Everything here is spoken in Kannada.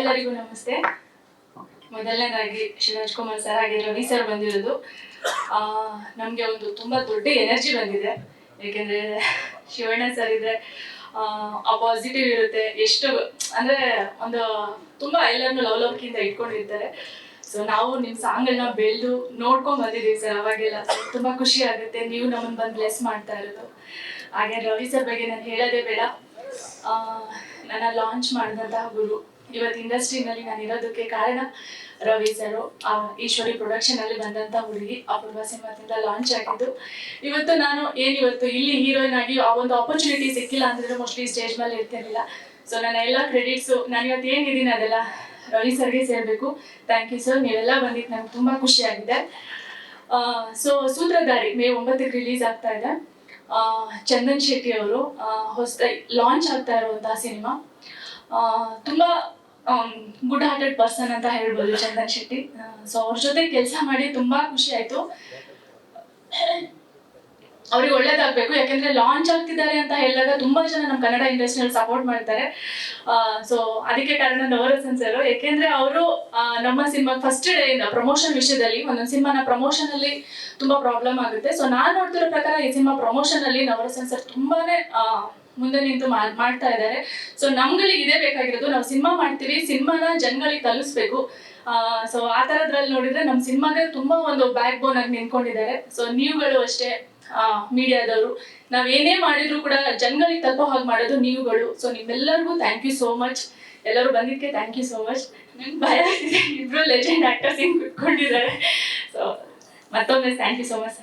ಎಲ್ಲರಿಗೂ ನಮಸ್ತೆ. ಮೊದಲನೇದಾಗಿ ಶಿವರಾಜ್ ಕುಮಾರ್ ಸರ್ ಹಾಗೆ ರವಿ ಸರ್ ಬಂದಿರೋದು. ನಮಗೆ ಒಂದು ತುಂಬ ದೊಡ್ಡ ಎನರ್ಜಿ ಬಂದಿದೆ. ಏಕೆಂದ್ರೆ ಶಿವಣ್ಣ ಸರ್ ಇದ್ರೆ ಆ, ಪಾಸಿಟಿವ್ ಇರುತ್ತೆ. ಎಷ್ಟು ಅಂದ್ರೆ ಒಂದು ತುಂಬ ಲವ್ ಲವಲವಿಕೆಯಿಂದ ಇಟ್ಕೊಂಡಿರ್ತಾರೆ. ಸೊ ನಾವು ನಿಮ್ಮ ಸಾಂಗನ್ನ ಬೆಳೆದು ನೋಡ್ಕೊಂಡ್ ಬಂದಿದ್ದೀವಿ ಸರ್ ಅವಾಗೆಲ್ಲ. ತುಂಬಾ ಖುಷಿ ಆಗುತ್ತೆ. ನೀವು ನಮ್ಮನ್ನ ಬಂದು ಬ್ಲೆಸ್ ಮಾಡ್ತಾ ಇರೋದು. ಹಾಗೆ ರವಿ ಸರ್ ಬಗ್ಗೆ ನಾನು ಹೇಳೋದೇ ಬೇಡ. ನನ್ನ ಲಾಂಚ್ ಮಾಡಿದಂತಹ ಗುರು. ಇವತ್ತು ಇಂಡಸ್ಟ್ರಿನಲ್ಲಿ ನಾನು ಇರೋದಕ್ಕೆ ಕಾರಣ ರವಿ ಸರು ಈಶ್ವರಿ ಪ್ರೊಡಕ್ಷನ್ ಅಲ್ಲಿ ಬಂದಂತ ಹುಡುಗಿ. ಅಪೂರ್ವ ಸಿನಿಮಾದಿಂದ ಲಾಂಚ್ ಆಗಿದ್ದು, ಇವತ್ತು ನಾನು ಏನಿವತ್ತು ಇಲ್ಲಿ ಹೀರೋಯಿನ್ ಆಗಿ ಆ ಒಂದು ಆಪರ್ಚುನಿಟಿ ಸಿಕ್ಕಿಲ್ಲ ಅಂದ್ರೆ ಮೋಸ್ಟ್ಲಿ ಸ್ಟೇಜ್ ಮೇಲೆ ಇರ್ತಿರ್ಲಿಲ್ಲ. ಸೊ ನನ್ನ ಎಲ್ಲ ಕ್ರೆಡಿಟ್ಸು ನಾನು ಇವತ್ತು ಏನಿದ್ದೀನಿ ಅದೆಲ್ಲ ರವಿ ಸರ್ಗೆ ಸೇರಬೇಕು. ಥ್ಯಾಂಕ್ ಯು ಸರ್ ನೀವೆಲ್ಲ ಬಂದಿದ್ದು ನಂಗೆ ತುಂಬ ಖುಷಿಯಾಗಿದೆ ಸೊ ಸೂತ್ರಧಾರಿ ಮೇ ಒಂಬತ್ತಕ್ಕೆ ರಿಲೀಸ್ ಆಗ್ತಾ ಇದೆ. ಚಂದನ್ ಶೆಟ್ಟಿ ಅವರು ಹೊಸ ಲಾಂಚ್ ಆಗ್ತಾ ಇರುವಂತಹ ಸಿನಿಮಾ. ತುಂಬ ಗುಡ್ ಹಾರ್ಟೆಡ್ ಪರ್ಸನ್ ಅಂತ ಹೇಳ್ಬೋದು ಚಂದನ್ ಶೆಟ್ಟಿ. ಸೊ ಅವ್ರ ಜೊತೆ ಕೆಲಸ ಮಾಡಿ ತುಂಬಾ ಖುಷಿ ಆಯ್ತು. ಅವ್ರಿಗೆ ಒಳ್ಳೇದಾಗಬೇಕು, ಯಾಕೆಂದ್ರೆ ಲಾಂಚ್ ಆಗ್ತಿದ್ದಾರೆ ಅಂತ ಹೇಳಿದಾಗ ತುಂಬಾ ಜನ ನಮ್ಮ ಕನ್ನಡ ಇಂಡಸ್ಟ್ರಿಯಲ್ಲಿ ಸಪೋರ್ಟ್ ಮಾಡ್ತಾರೆ. ಸೊ ಅದಕ್ಕೆ ಕಾರಣ ನವರಸನ್ ಸರ್ ಯಾಕೆಂದ್ರೆ ಅವರು ನಮ್ಮ ಸಿನಿಮಾ ಫಸ್ಟ್ ಡೇ ಇಂದ ಪ್ರಮೋಷನ್ ವಿಷಯದಲ್ಲಿ, ಒಂದೊಂದು ಸಿನಿಮಾನ ಪ್ರಮೋಷನ್ ಅಲ್ಲಿ ತುಂಬಾ ಪ್ರಾಬ್ಲಮ್ ಆಗುತ್ತೆ. ಸೊ ನಾನು ನೋಡ್ತಿರೋ ಪ್ರಕಾರ ಈ ಸಿನಿಮಾ ಪ್ರಮೋಷನ್ ಅಲ್ಲಿ ನವರಸನ್ ಸರ್ ತುಂಬಾನೇ ಮುಂದೆ ನಿಂತು ಮಾಡ್- ಮಾಡ್ತಾ ಇದ್ದಾರೆ. ಸೊ ನಮ್ಗಳಿಗೆ ಇದೇ ಬೇಕಾಗಿರೋದು ನಾವು ಸಿನಿಮಾ ಮಾಡ್ತೀವಿ, ಸಿನಿಮಾನ ಜನಗಳಿಗೆ ತಲುಪಿಸ್ಬೇಕು ಸೊ ಆ ಥರದ್ರಲ್ಲಿ ನೋಡಿದ್ರೆ ನಮ್ಮ ಸಿನಿಮಾಗೆ ತುಂಬಾ ಒಂದು ಬ್ಯಾಕ್ ಬೋನ್ ಆಗಿ ನಿಂತ್ಕೊಂಡಿದ್ದಾರೆ. ಸೊ ನೀವುಗಳು ಅಷ್ಟೇ ಮೀಡಿಯಾದವರು. ನಾವ್ ಏನೇ ಮಾಡಿದ್ರು ಕೂಡ ಜನಗಳಿಗೆ ತಲುಪೋ ಹಾಗೆ ಮಾಡೋದು ನೀವುಗಳು. ಸೊ ನಿಮ್ಮೆಲ್ಲರಿಗೂ ಥ್ಯಾಂಕ್ ಯು ಸೋ ಮಚ್ ಎಲ್ಲರೂ ಬಂದಿದ್ದಕ್ಕೆ ಥ್ಯಾಂಕ್ ಯು ಸೋ ಮಚ್ ನಂಗೆ ಭಯ ಇಬ್ರು ಲೆಜೆಂಡ್ ಆಕ್ಟರ್ಸ್ ಹಿಂಗ್ ಕುತ್ಕೊಂಡಿದ್ದಾರೆ. ಸೊ ಮತ್ತೊಮ್ಮೆ ಥ್ಯಾಂಕ್ ಯು ಸೋ ಮಚ್